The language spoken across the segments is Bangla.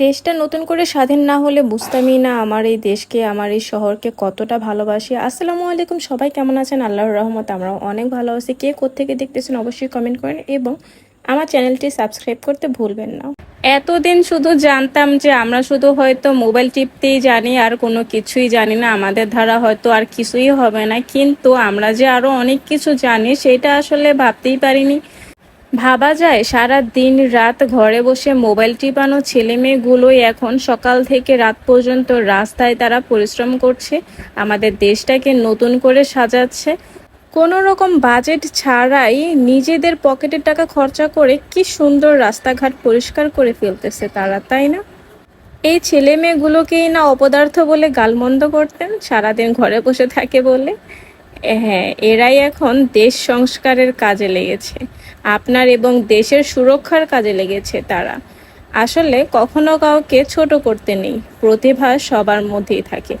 দেশটা নতুন করে স্বাধীন না হলে বুঝতামই না আমার এই দেশকে, আমার এই শহরকে কতটা ভালোবাসি। আসসালামু আলাইকুম, সবাই কেমন আছেন? আল্লাহর রহমত আমরাও অনেক ভালো আছি। কে কোত্থেকে দেখতেছেন অবশ্যই কমেন্ট করেন এবং আমার চ্যানেলটি সাবস্ক্রাইব করতে ভুলবেন না। এতদিন শুধু জানতাম যে আমরা শুধু হয়তো মোবাইল টিপতেই জানি, আর কোনো কিছুই জানি না। আমাদের দ্বারা হয়তো আর কিছুই হবে না। কিন্তু আমরা যে আরও অনেক কিছু জানি, সেটা আসলে ভাবতেই পারিনি। ভাবা যায়, সারা দিন রাত ঘরে বসে মোবাইল টিপানো ছেলে মেয়েগুলোই এখন সকাল থেকে রাত পর্যন্ত রাস্তায় তারা পরিশ্রম করছে, আমাদের দেশটাকে নতুন করে সাজাচ্ছে। কোনো রকম বাজেট ছাড়াই নিজেদের পকেটের টাকা খরচা করে কি সুন্দর রাস্তাঘাট পরিষ্কার করে ফেলতেছে তারা, তাই না? এই ছেলে মেয়েগুলোকেই না অপদার্থ বলে গালমন্দ করতেন, সারাদিন ঘরে বসে থাকে বলে। হ্যাঁ এরাই এখন দেশ সংস্কারের কাজে লেগেছে। আপনার এবং দেশের সুরক্ষার কাজে লেগেছে তারা। আসলে কখনো কাউকে ছোট করতে নেই, প্রতিভা সবার মধ্যেই থাকে।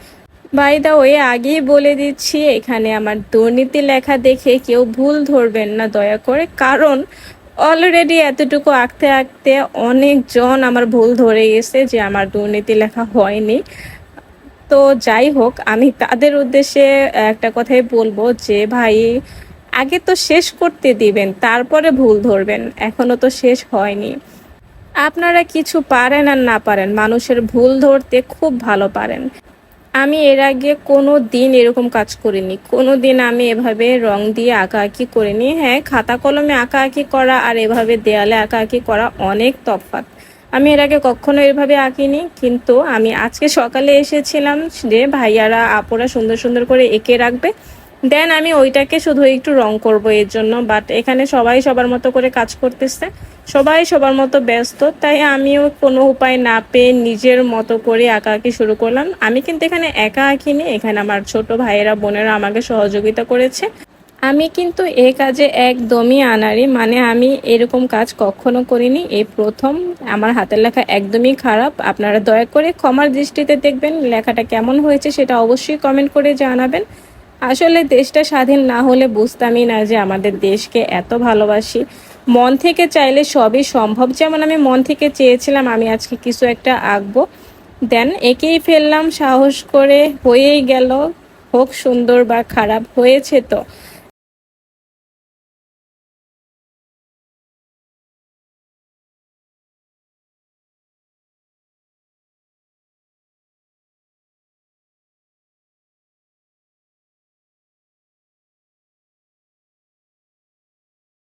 বাই দা ওয়ে আগেই বলে দিচ্ছি, এখানে আমার দুর্নীতি লেখা দেখে কেউ ভুল ধরবেন না, দয়া করে। কারণ অলরেডি এতটুকু আঁকতে আঁকতে অনেকজন আমার ভুল ধরে গেছে যে আমার দুর্নীতি লেখা হয়নি। তো যাই হোক, আমি তাদের উদ্দেশ্যে একটা কথাই বলব যে, ভাই, আগে তো শেষ করতে দিবেন, তারপরে ভুল ধরবেন, এখনও তো শেষ হয়নি। আপনারা কিছু পারেন আর না পারেন, মানুষের ভুল ধরতে খুব ভালো পারেন। আমি এর আগে কোনো দিন এরকম কাজ করিনি, কোনো দিন আমি এভাবে রং দিয়ে আঁকাআঁকি করিনি। হ্যাঁ খাতা কলমে আঁকাআঁকি করা আর এভাবে দেয়ালে আঁকাআঁকি করা অনেক তফাৎ। আমি এর আগে কখনো এভাবে আঁকিনি, কিন্তু আমি আজকে সকালে এসেছিলাম যে ভাইয়ারা, আপুরা সুন্দর সুন্দর করে এঁকে রাখবে। দেন আমি ওইটাকে শুধু একটু রং করব এর জন্য বাট এখানে সবাই সবার মতো করে কাজ করতেছে। সবাই সবার মতো ব্যস্ত, তাই আমিও কোনো উপায় না পেয়ে নিজের মতো করে আঁকাআঁকি শুরু করলাম। আমি কিন্তু এখানে একা আঁকিনি, এখানে আমার ছোট ভাইয়েরা, বোনেরা আমাকে সহযোগিতা করেছে। আমি কিন্তু এ কাজে একদমই আনারি মানে আমি এরকম কাজ কখনো করিনি। এই প্রথম, আমার হাতের লেখা একদমই খারাপ। আপনারা দয়া করে ক্ষমার দৃষ্টিতে দেখবেন লেখাটা কেমন হয়েছে সেটা অবশ্যই কমেন্ট করে জানাবেন। আসলে দেশটা স্বাধীন না হলে বুঝতামই না যে আমাদের দেশকে এত ভালোবাসি। মন থেকে চাইলে সবই সম্ভব। যেমন আমি মন থেকে চেয়েছিলাম আমি আজকে কিছু একটা আঁকবো। দেন একেই ফেললাম, সাহস করে হয়েই গেল। হোক সুন্দর বা খারাপ, হয়েছে তো।